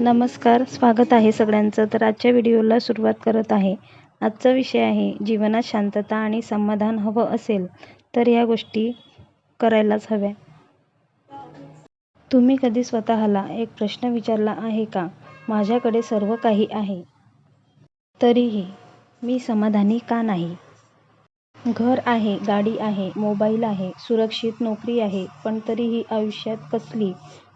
नमस्कार स्वागत आहे सगळ्यांचं. तर आजच्या व्हिडिओला सुरुवात करत आहे. आजचा विषय आहे जीवनात शांतता आणि समाधान हवं असेल तर या गोष्टी करायलाच हव्या. तुम्ही कधी स्वतःला एक प्रश्न विचारला आहे का? माझ्याकडे सर्व काही आहे. तरीही मी समाधानी का नाही? घर आहे गाडी आहे मोबाईल आहे सुरक्षित नोकरी आहे पण तरीही आयुष्यात कसली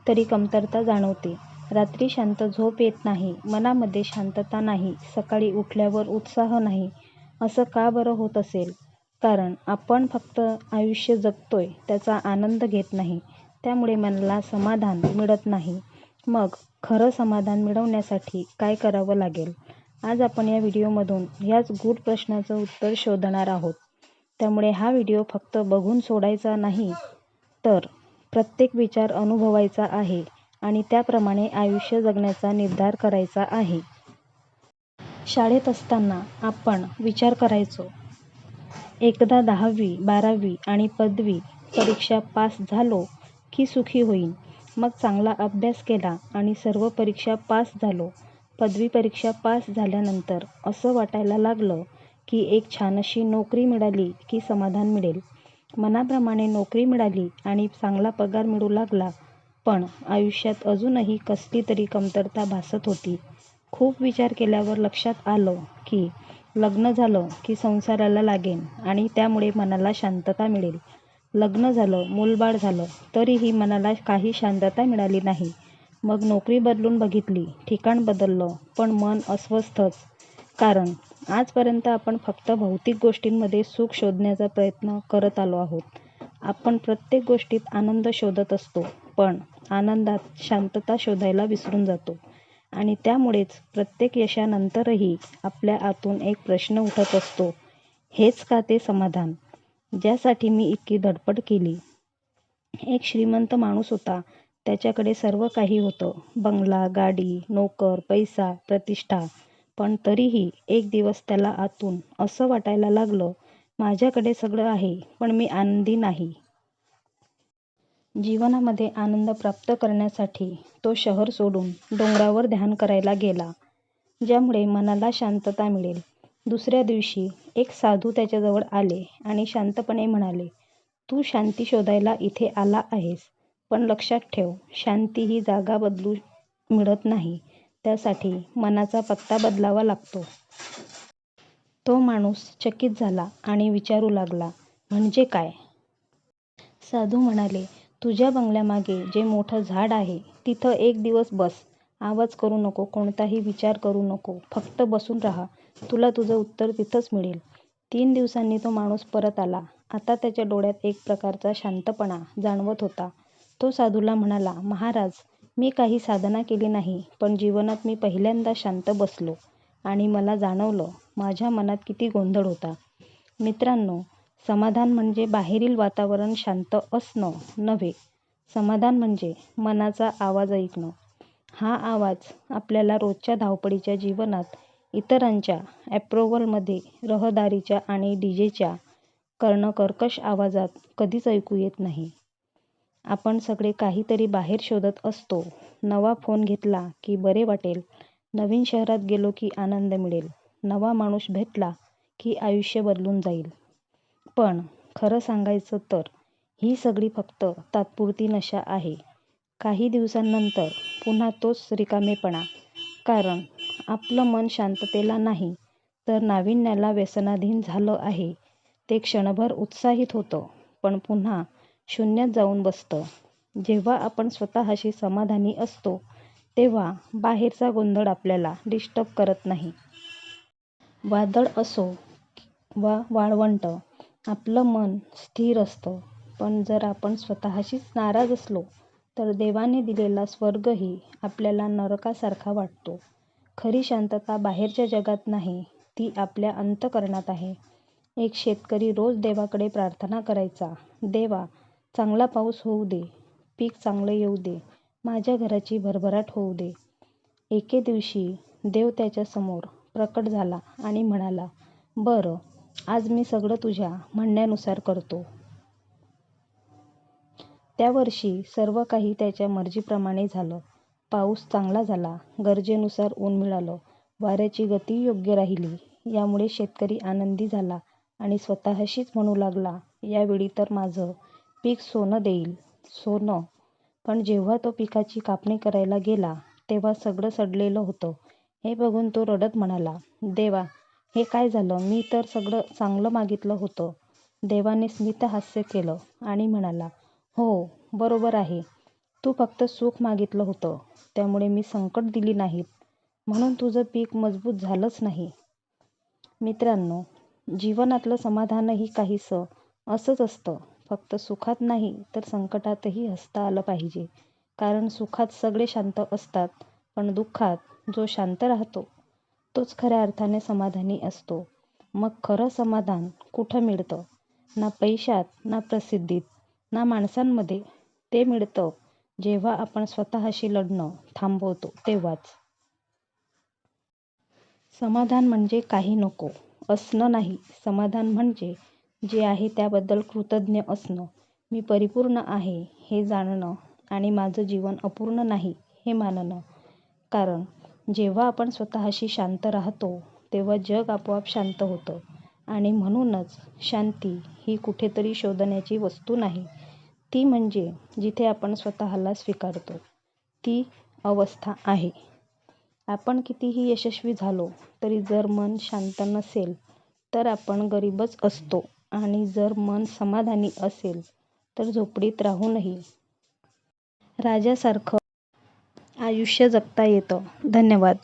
तरी कमतरता जाणवते. रात्री शांत झोप येत नाही. मनामध्ये शांतता नाही. सकाळी उठल्यावर उत्साह नाही. असं का बरं होत असेल? कारण आपण फक्त आयुष्य जगतोय त्याचा आनंद घेत नाही. त्यामुळे मनाला समाधान मिळत नाही. मग खरं समाधान मिळवण्यासाठी काय करावं लागेल? आज आपण या व्हिडिओमधून ह्याच गूढ प्रश्नाचं उत्तर शोधणार आहोत. त्यामुळे हा व्हिडिओ फक्त बघून सोडायचा नाही तर प्रत्येक विचार अनुभवायचा आहे. आणि त्याप्रमाणे आयुष्य जगण्याचा निर्धार करायचा आहे. शाळेत असताना आपण विचार करायचो एकदा दहावी बारावी आणि पदवी परीक्षा पास झालो की सुखी होईन. मग चांगला अभ्यास केला आणि सर्व परीक्षा पास झालो. पदवी परीक्षा पास झाल्यानंतर असं वाटायला लागलं की एक छान अशी नोकरी मिळाली की समाधान मिळेल. मनाप्रमाणे नोकरी मिळाली आणि चांगला पगार मिळू लागला पण आयुष्यात अजूनही कसली तरी कमतरता भासत होती. खूप विचार केल्यावर लक्षात आलं की लग्न झालं की संसाराला लागेन आणि त्यामुळे मनाला शांतता मिळेल. लग्न झालं मूलबाळ झालं तरीही मनाला काही शांतता मिळाली नाही. मग नोकरी बदलून बघितली ठिकाण बदललं पण मन अस्वस्थच. कारण आजपर्यंत आपण फक्त भौतिक गोष्टींमध्ये सुख शोधण्याचा प्रयत्न करत आलो आहोत. आपण प्रत्येक गोष्टीत आनंद शोधत असतो पण आनंदात शांतता शोधायला विसरून जातो. आणि त्यामुळेच प्रत्येक यशानंतरही आपल्या आतून एक प्रश्न उठत असतो. हेच का ते समाधान? ज्यासाठी मी इतकी धडपड केली. एक श्रीमंत माणूस होता. त्याच्याकडे सर्व काही होतं. बंगला गाडी नोकर पैसा प्रतिष्ठा. पण तरीही एक दिवस त्याला आतून असं वाटायला लागलं माझ्याकडे सगळं आहे पण मी आनंदी नाही. जीवनामध्ये आनंद प्राप्त करण्यासाठी तो शहर सोडून डोंगरावर ध्यान करायला गेला ज्यामुळे मनाला शांतता मिळेल. दुसऱ्या दिवशी एक साधू त्याच्याजवळ आले आणि शांतपणे म्हणाले तू शांती शोधायला इथे आला आहेस पण लक्षात ठेव शांती ही जागा बदलू मिळत नाही त्यासाठी मनाचा पत्ता बदलावा लागतो. तो माणूस चकित झाला आणि विचारू लागला म्हणजे काय? साधू म्हणाले तुझ्या बंगल्यामागे जे मोठं झाड आहे तिथं एक दिवस बस. आवाज करू नको कोणताही विचार करू नको. फक्त बसून राहा. तुला तुझं उत्तर तिथंच मिळेल. तीन दिवसांनी तो माणूस परत आला. आता त्याच्या डोळ्यात एक प्रकारचा शांतपणा जाणवत होता. तो साधूला म्हणाला महाराज मी काही साधना केली नाही पण जीवनात मी पहिल्यांदा शांत बसलो आणि मला जाणवलं माझ्या मनात किती गोंधळ होता. मित्रांनो समाधान म्हणजे बाहेरील वातावरण शांत असणं नव्हे. समाधान म्हणजे मनाचा आवाज ऐकणं. हा आवाज आपल्याला रोजच्या धावपळीच्या जीवनात इतरांच्या ॲप्रोवलमध्ये रहदारीच्या आणि डीजेच्या कर्णकर्कश आवाजात कधीच ऐकू येत नाही. आपण सगळे काहीतरी बाहेर शोधत असतो. नवा फोन घेतला की बरे वाटेल. नवीन शहरात गेलो की आनंद मिळेल. नवा माणूस भेटला की आयुष्य बदलून जाईल. पण खरं सांगायचं तर ही सगळी फक्त तात्पुरती नशा आहे. काही दिवसांनंतर पुन्हा तोच रिकामेपणा. कारण आपलं मन शांततेला नाही तर नाविन्याला व्यसनाधीन झालं आहे. ते क्षणभर उत्साहित होतं पण पुन्हा शून्यात जाऊन बसतं. जेव्हा आपण स्वतःशी समाधानी असतो तेव्हा बाहेरचा गोंधळ आपल्याला डिस्टर्ब करत नाही. वादळ असो वा वाळवंट आपलं मन स्थिर असतं. पण जर आपण स्वतःशीच नाराज असलो तर देवाने दिलेला स्वर्गही आपल्याला नरकासारखा वाटतो. खरी शांतता बाहेरच्या जगात नाही ती आपल्या अंतःकरणात आहे. एक शेतकरी रोज देवाकडे प्रार्थना करायचा देवा चांगला पाऊस होऊ दे पीक चांगलं येऊ दे माझ्या घराची भरभराट होऊ दे. एके दिवशी देव त्याच्यासमोर प्रकट झाला आणि म्हणाला बरं आज मी सगळं तुझ्या म्हणण्यानुसार करतो त्या वर्षी सर्व काही त्याच्या मर्जीप्रमाणे झालं पाऊस चांगला झाला. गरजेनुसार ऊन मिळालं. वाऱ्याची गती योग्य राहिली. यामुळे शेतकरी आनंदी झाला आणि स्वतःशीच म्हणू लागला, यावेळी तर माझं पीक सोनं देईल. सोनं! पण जेव्हा तो पिकाची कापणी करायला गेला, तेव्हा सगळं सडलेलं होतं. हे बघून तो रडत म्हणाला, देवा, हे काय झालं? मी तर सगळं चांगलं मागितलं होतं. देवाने स्मितहास्य केलं आणि म्हणाला, हो, बरोबर आहे. तू फक्त सुख मागितलं होतं. त्यामुळे मी संकटं दिली नाहीत. म्हणून तुझं पीक मजबूत झालंच नाही. मित्रांनो, जीवनातलं समाधानही काहीसं असंच असतं. फक्त सुखात नाही, तर संकटातही हसता आलं पाहिजे. कारण सुखात सगळे शांत असतात, पण दुःखात जो शांत राहतो, तोच खऱ्या अर्थाने समाधानी असतो. मग खरं समाधान कुठं मिळतं? ना पैशात, ना प्रसिद्धीत, ना माणसांमध्ये. ते मिळतं, जेव्हा आपण स्वतःशी लढणं थांबवतो तेव्हाच. समाधान म्हणजे काही नको असणं नाही. समाधान म्हणजे जे आहे त्याबद्दल कृतज्ञ असणं. मी परिपूर्ण आहे, हे जाणणं आणि माझं जीवन अपूर्ण नाही, हे मानणं. कारण जेव्हा आपण स्वतःशी शांत राहतो, तेव्हा जग आपोआप शांत होतं. आणि म्हणूनच शांती ही कुठेतरी शोधण्याची वस्तू नाही. ती म्हणजे जिथे आपण स्वतःला स्वीकारतो, ती अवस्था आहे. आपण कितीही यशस्वी झालो तरी जर मन शांत नसेल, तर आपण गरीबच असतो आणि जर मन समाधानी असेल, तर झोपडीत राहूनही राजासारखं आयुष्य जगता येतं. धन्यवाद.